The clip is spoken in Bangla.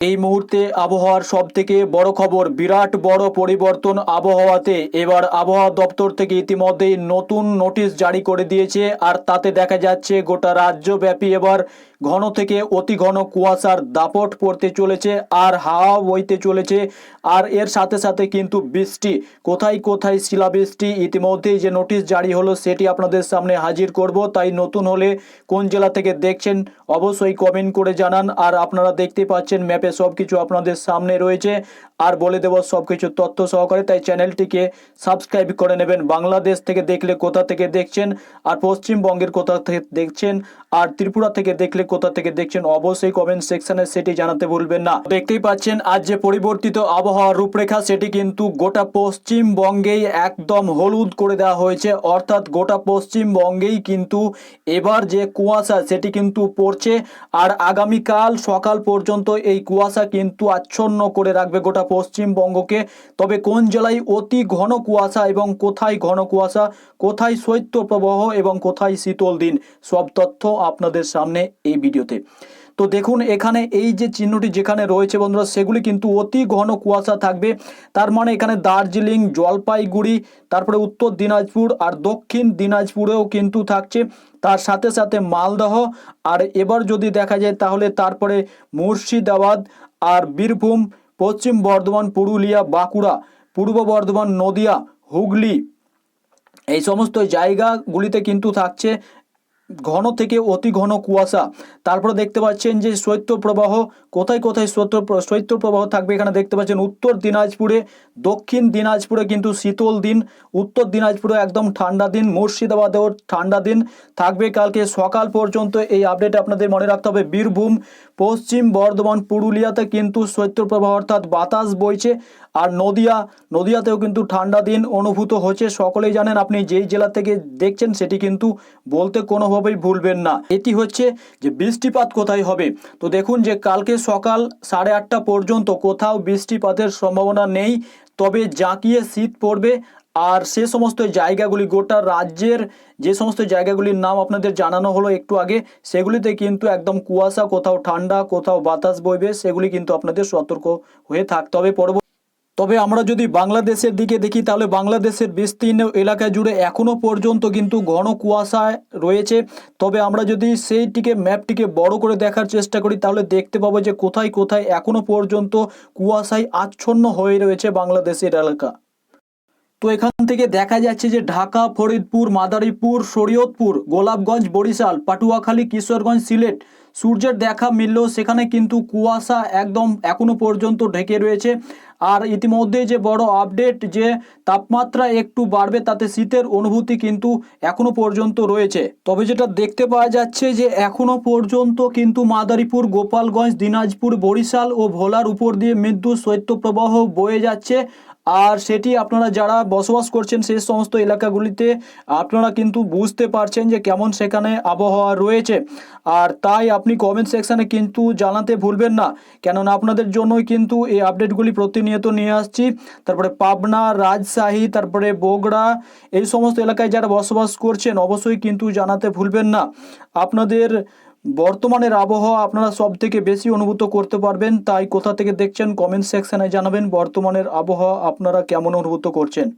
এই মুহূর্তে আবহাওয়ার সব থেকে বড় খবর, বিরাট বড় পরিবর্তন আবহাওয়াতে। এবার আবহাওয়া দপ্তর থেকে ইতিমধ্যেই নতুন নোটিশ জারি করে দিয়েছে, আর তাতে দেখা যাচ্ছে গোটা রাজ্যব্যাপী এবার ঘন থেকে অতি ঘন কুয়াশার দাপট পড়তে চলেছে আর হাওয়া বইতে চলেছে। আর এর সাথে সাথে কিন্তু বৃষ্টি। কোথায় কোথায় শিলাবৃষ্টি? ইতিমধ্যেই যে নোটিশ জারি হলো, সেটি আপনাদের সামনে হাজির করব। তাই নতুন হলে কোন জেলা থেকে দেখছেন, অবশ্যই কমেন্ট করে জানান। আর আপনারা দেখতে পাচ্ছেন, ম্যাপে সব কিছু আপনাদের সামনে রয়েছে। আর বলে দেব সব কিছু তথ্য সহকারে। তাই চ্যানেলটিকে সাবস্ক্রাইব করে নেবেন। বাংলাদেশ থেকে দেখলে কোথা থেকে দেখছেন, আর পশ্চিমবঙ্গের কোথা থেকে দেখছেন, আর ত্রিপুরা থেকে দেখলে কোথা থেকে দেখছেন অবশ্যই কমেন্ট সেকশনে সেটি জানাতে ভুলবেন না। দেখতেই পাচ্ছেন, আজ যে পরিবর্তিত আবহাওয়ার রূপরেখা, সেটি কিন্তু গোটা পশ্চিমবঙ্গেই একদম হলুদ করে দেওয়া হয়েছে। অর্থাৎ গোটা পশ্চিমবঙ্গেই কিন্তু এবার যে কুয়াশা, সেটি কিন্তু পড়ছে। আর আগামীকাল সকাল পর্যন্ত এই কুয়াশা কিন্তু আচ্ছন্ন করে রাখবে গোটা পশ্চিমবঙ্গকে। তবে কোন জেলায় অতি ঘন কুয়াশা এবং কোথায় ঘন কুয়াশা, কোথায় শৈত্যপ্রবাহ এবং কোথায় শীতল দিন, সব তথ্য আপনাদের সামনে এই ভিডিওতে। তো দেখুন, এখানে এই যে চিহ্নটি যেখানে রয়েছে বন্ধুরা, সেগুলি কিন্তু অতি ঘন কুয়াশা থাকবে। তার মানে এখানে দার্জিলিং, জলপাইগুড়ি, তারপরে উত্তর দিনাজপুর আর দক্ষিণ দিনাজপুরেও কিন্তু থাকছে। তার সাথে সাথে মালদহ আর এবার যদি দেখা যায় তাহলে তারপরে মুর্শিদাবাদ আর বীরভূম, পশ্চিম বর্ধমান, পুরুলিয়া, বাঁকুড়া, পূর্ব বর্ধমান, নদিয়া, হুগলি, এই সমস্ত জায়গাগুলিতে কিন্তু থাকছে। ঘন থেকে অতি ঘন কুয়াশা। তারপরে দেখতে পাচ্ছেন যে শৈত্যপ্রবাহ, কোথায় কোথায় শৈত্য, শৈত্যপ্রবাহ থাকবে এখানে দেখতে পাচ্ছেন, উত্তর দিনাজপুরে, দক্ষিণ দিনাজপুরে কিন্তু শীতল দিন, উত্তর দিনাজপুরে একদম ঠান্ডা দিন, মুর্শিদাবাদেও ঠান্ডা দিন থাকবে কালকে সকাল পর্যন্ত। এই আপডেট আপনাদের মনে রাখতে হবে, বীরভূম পশ্চিম বর্ধমান, পুরুলিয়াতে কিন্তু শৈত্যপ্রবাহ অর্থাৎ বাতাস বইছে আর নদিয়া, নদিয়াতেও কিন্তু ঠান্ডা দিন অনুভূত হচ্ছে। সকলেই জানেন আপনি যেই জেলা থেকে দেখছেন সেটি কিন্তু বলতে কোনোভাবেই ভুলবেন না। এটি হচ্ছে যে বৃষ্টিপাত কোথায় হবে? তো দেখুন যে কালকে সকাল সাড়ে আটটা পর্যন্ত কোথাও বৃষ্টিপাতের সম্ভাবনা নেই, তবে জাঁকিয়ে শীত পড়বে আর সে সমস্ত জায়গাগুলি, গোটা রাজ্যের যে সমস্ত জায়গাগুলির নাম আপনাদের জানানো হলো একটু আগে, সেগুলিতে কিন্তু একদম কুয়াশা, কোথাও ঠান্ডা, কোথাও বাতাস বইবে, সেগুলি কিন্তু আপনাদের সতর্ক হয়ে থাকতে হবে পরবর্তী তবে আমরা যদি বাংলাদেশের দিকে দেখি, তাহলে বাংলাদেশের বিস্তীর্ণ এলাকা জুড়ে এখনও পর্যন্ত কিন্তু ঘন কুয়াশায় রয়েছে। তবে আমরা যদি সেইটিকে, ম্যাপটিকে বড় করে দেখার চেষ্টা করি, তাহলে দেখতে পাবো যে কোথায় কোথায় এখনও পর্যন্ত কুয়াশায় আচ্ছন্ন হয়ে রয়েছে বাংলাদেশের এলাকা। তো এখান থেকে দেখা যাচ্ছে যে ঢাকা, ফরিদপুর, মাদারীপুর, শরীয়তপুর, গোলাপগঞ্জ, বরিশাল, পাটুয়াখালী, কিশোরগঞ্জ, সিলেট সূর্যের দেখা মিললেও সেখানে কিন্তু কুয়াশা একদম এখনও পর্যন্ত ঢেকে রয়েছে। আর ইতিমধ্যে যে বড় আপডেট যে তাপমাত্রা একটু বাড়বে, তাতে শীতের অনুভূতি কিন্তু এখনও পর্যন্ত রয়েছে। তবে যেটা দেখতে পাওয়া যাচ্ছে যে এখনও পর্যন্ত কিন্তু মাদারীপুর, গোপালগঞ্জ, দিনাজপুর, বরিশাল ও ভোলার উপর দিয়ে মৃদু শৈত্যপ্রবাহ বয়ে যাচ্ছে। আর সেটি আপনারা যারা বসবাস করছেন সেই সমস্ত এলাকাগুলিতে, আপনারা কিন্তু বুঝতে পারছেন যে কেমন সেখানে আবহাওয়া রয়েছে। আর তাই আপনি কমেন্ট সেকশানে কিন্তু জানাতে ভুলবেন না। কেননা আপনাদের জন্যই কিন্তু এই আপডেটগুলি প্রতিনিয়ত নিয়ে আসছি। তারপরে পাবনা, রাজশাহী, তারপরে বগুড়া, এই সমস্ত এলাকায় যারা বসবাস করছেন, অবশ্যই কিন্তু জানাতে ভুলবেন না। আপনাদের বর্তমানের আবহাওয়া আপনারা সব থেকে বেশি অনুভূত করতে পারবেন, তাই কোথা থেকে দেখছেন কমেন্ট সেকশনে জানাবেন বর্তমানের আবহাওয়া আপনারা কেমন অনুভূত করছেন।